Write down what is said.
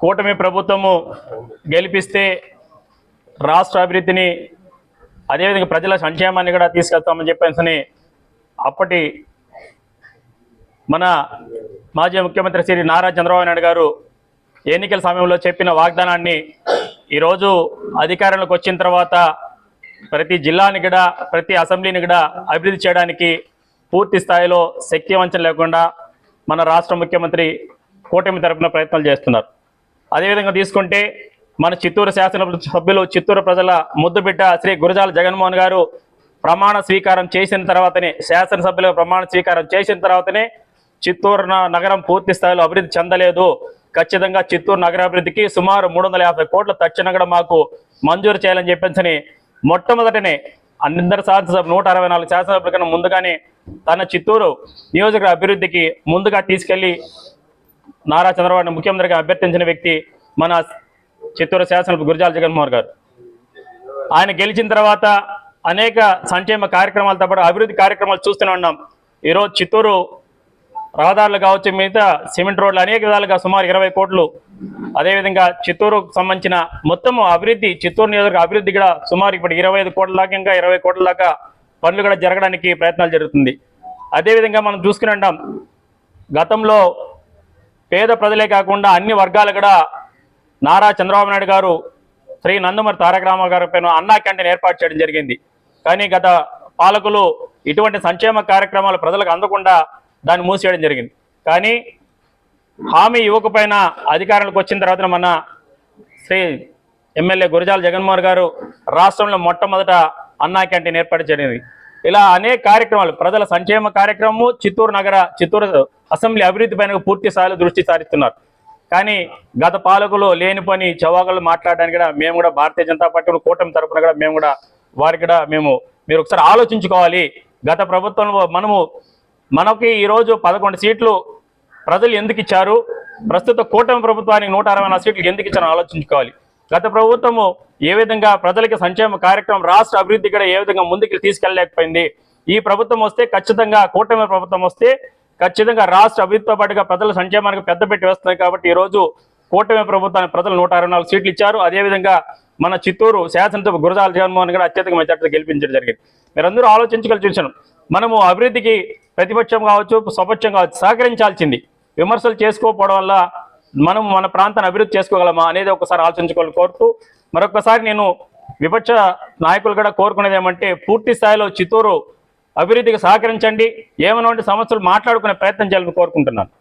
కూటమి ప్రభుత్వము గెలిపిస్తే రాష్ట్ర అభివృద్ధిని అదేవిధంగా ప్రజల సంక్షేమాన్ని కూడా తీసుకెళ్తామని చెప్పేసి అప్పటి మన మాజీ ముఖ్యమంత్రి శ్రీ నారా చంద్రబాబు నాయుడు గారు ఎన్నికల సమయంలో చెప్పిన వాగ్దానాన్ని ఈరోజు అధికారంలోకి వచ్చిన తర్వాత ప్రతి జిల్లాని కూడా ప్రతి అసెంబ్లీని కూడా అభివృద్ధి చేయడానికి పూర్తి స్థాయిలో శక్తి వంచన లేకుండా మన రాష్ట్ర ముఖ్యమంత్రి కూటమి తరపున ప్రయత్నాలు చేస్తున్నారు. అదేవిధంగా తీసుకుంటే మన చిత్తూరు శాసన సభ్యులు చిత్తూరు ప్రజల ముద్దుబిడ్డ శ్రీ గురజాల జగన్మోహన్ గారు ప్రమాణ స్వీకారం చేసిన తర్వాతనే శాసనసభ్యులుగా ప్రమాణ స్వీకారం చేసిన తర్వాతనే చిత్తూరు నగరం పూర్తి స్థాయిలో అభివృద్ధి చెందలేదు. ఖచ్చితంగా చిత్తూరు నగరాభివృద్ధికి సుమారు మూడు వందల యాభై కోట్ల తక్షణ మాకు మంజూరు చేయాలని చెప్పేసి మొట్టమొదటనే అందరి శాసనసభ నూట అరవై నాలుగు శాసనసభ్యుల కన్నా ముందుగానే తన చిత్తూరు నియోజకవర్గ అభివృద్ధికి ముందుగా తీసుకెళ్ళి నారా చంద్రబాబు ముఖ్యమంత్రిగా అభ్యర్థించిన వ్యక్తి మన చిత్తూరు శాసనసభ గురజాల జగన్మోహన్ గారు. ఆయన గెలిచిన తర్వాత అనేక సంక్షేమ కార్యక్రమాలతో పాటు అభివృద్ధి కార్యక్రమాలు చూస్తూనే ఉన్నాం. ఈరోజు చిత్తూరు రహదారులు కావచ్చు మిగతా సిమెంట్ రోడ్లు అనేక విధాలుగా సుమారు ఇరవై కోట్లు. అదేవిధంగా చిత్తూరుకు సంబంధించిన మొత్తం అభివృద్ధి చిత్తూరు నియోజకవర్గ అభివృద్ధి కూడా సుమారు ఇప్పుడు ఇరవై ఐదు కోట్ల దాకా ఇంకా ఇరవై కోట్ల దాకా పనులు కూడా జరగడానికి ప్రయత్నాలు జరుగుతుంది. అదేవిధంగా మనం చూసుకుని ఉంటాం గతంలో పేద ప్రజలే కాకుండా అన్ని వర్గాలు కూడా నారా చంద్రబాబు నాయుడు గారు శ్రీ నందమూరి తారక రామారావు గారి పైన అన్నా క్యాంటీన్ ఏర్పాటు చేయడం జరిగింది. కానీ గత పాలకులు ఇటువంటి సంక్షేమ కార్యక్రమాలు ప్రజలకు అందకుండా దాన్ని మూసేయడం జరిగింది. కానీ హామీ ఇవ్వకపోయినా అధికారంలోకి వచ్చిన తర్వాత మన శ్రీ ఎమ్మెల్యే గురజాల జగన్మోహన్ గారు రాష్ట్రంలో మొట్టమొదట అన్నా క్యాంటీన్ ఏర్పాటు చేయడం ఇలా అనేక కార్యక్రమాలు ప్రజల సంక్షేమ కార్యక్రమము చిత్తూరు నగర చిత్తూరు అసెంబ్లీ అభివృద్ధి పైన పూర్తి స్థాయిలో దృష్టి సారిస్తున్నారు. కానీ గత పాలకులు లేని పని చవాకులు మాట్లాడడానికి కూడా మేము కూడా భారతీయ జనతా పార్టీ కూటమి తరపున కూడా మేము కూడా వారికి కూడా మేము మీరు ఒకసారి ఆలోచించుకోవాలి. గత ప్రభుత్వంలో మనము మనకి ఈరోజు పదకొండు సీట్లు ప్రజలు ఎందుకు ఇచ్చారు? ప్రస్తుత కూటమి ప్రభుత్వానికి నూట అరవై నాలుగు సీట్లు ఎందుకు ఇచ్చారో ఆలోచించుకోవాలి. గత ప్రభుత్వము ఏ విధంగా ప్రజలకి సంక్షేమ కార్యక్రమం రాష్ట్ర అభివృద్ధి కూడా ఏ విధంగా ముందుకు తీసుకెళ్ళలేకపోయింది? ఈ ప్రభుత్వం వస్తే ఖచ్చితంగా కూటమి ప్రభుత్వం వస్తే ఖచ్చితంగా రాష్ట్ర అభివృద్ధితో పాటుగా ప్రజల సంక్షేమానికి పెద్దపెట్టి వేస్తున్నాయి కాబట్టి ఈ రోజు కూటమి ప్రభుత్వానికి ప్రజలు నూట అరవై నాలుగు సీట్లు ఇచ్చారు. అదేవిధంగా మన చిత్తూరు శాసనసభ గురజాల జగన్మోహన్ గారు అత్యధిక మెజార్టీతో గెలిపించడం జరిగింది. మీరందరూ ఆలోచించగలిసి చూశాను. మనము అభివృద్ధికి ప్రతిపక్షం కావచ్చు స్వపక్షం కావచ్చు సహకరించాల్సింది. విమర్శలు చేసుకోకపోవడం వల్ల మనం మన ప్రాంతాన్ని అభివృద్ధి చేసుకోగలమా అనేది ఒకసారి ఆలోచించుకోవాలని కోరుతూ మరొకసారి నేను విపక్ష నాయకులు కూడా కోరుకునేది ఏమంటే పూర్తి స్థాయిలో చిత్తూరు అభివృద్ధికి సహకరించండి. ఏమైనా సమస్యలు మాట్లాడుకునే ప్రయత్నం చేయాలని కోరుకుంటున్నాను.